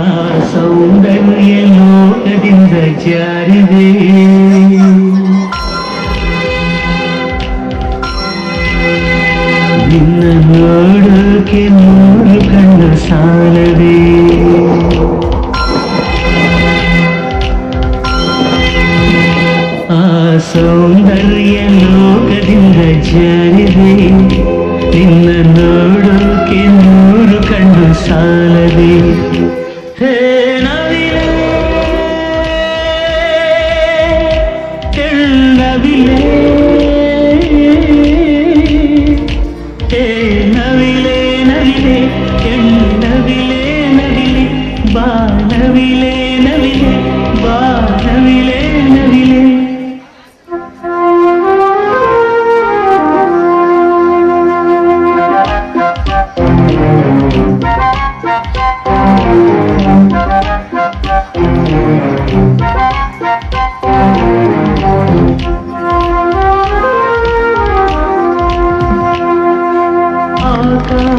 ആ സൗന്ദര്യ ലോകದಿಂದ ಜಾರಿದೆ ನಿನ್ನ ನೋಡೋಕೆ ನೂರು ಕಣ್ಣ ಸಾಲದೆ ಆ ಸೌಂದರ್ಯ ಲೋಕದಿಂದ ಜಾರಿದೆ ನಿನ್ನ ನೋಡೋಕೆ ನೂರು ಕಣ್ಣು ಸಾಲದೆ தேனவிலே தெள்ளவிலே தே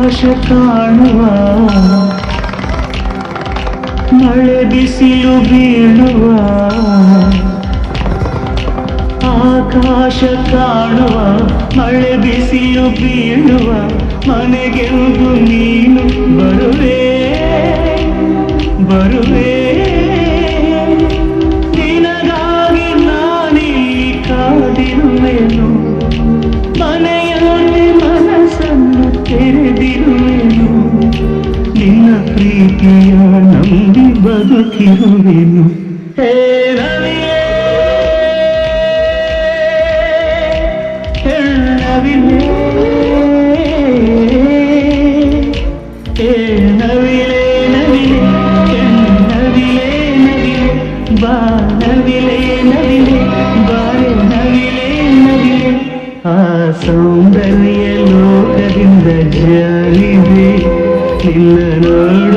ಆಕಾಶ ಕಾಣುವ ಮಳೆ ಬಿಸಿಲು ಬೀಳುವ ಆಕಾಶ ಕಾಣುವ ಮಳೆ ಬಿಸಿಯು ಬೀಳುವ ಮನೆಗೆಂದು ನೀನು ಬರುವೆ ಬರುವೆ ನಿನ್ನ ಪ್ರೀತಿಯ ನಂಬಿ ಬದುಕಿರುವೆನು ಹೇ ರವಿಯೇ ರವಿಯೇ സൗന്ദര്യ ലോകവിന്ദ ജാലി சின்ன நாடு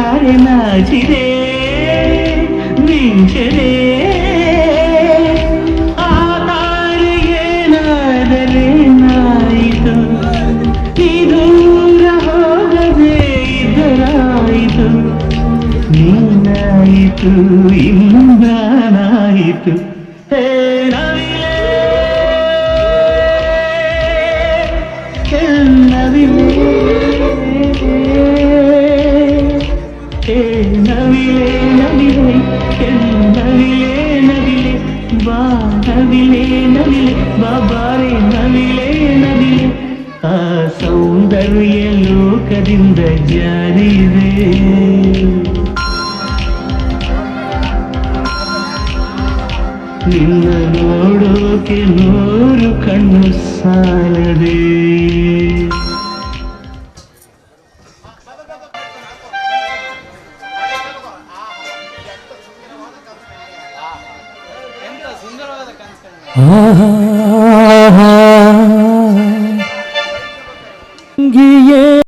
താരനാചിരേ വിഞ്ചരേ ನೀನಾಯಿತು ಇಂದಾನಾಯಿತು ಹೇ ನವಿಲೆ ನವಿಲೆ നവിലേ നവിലേ നവിലേ നവിലേ വാ നവിലേ നവിലേ ബാബാറേ നവിലേ നവിലೇ ಆ ಸೌಂದರ್ಯ ಲೋಕದಿಂದ ಜಾರಿದೆ ನಿನ್ನ ನೋಡೋಕೆ ನೂರು ಕಣ್ಣು ಸಾಲದೆ ಸುಂದರವಾದ ಕನಸು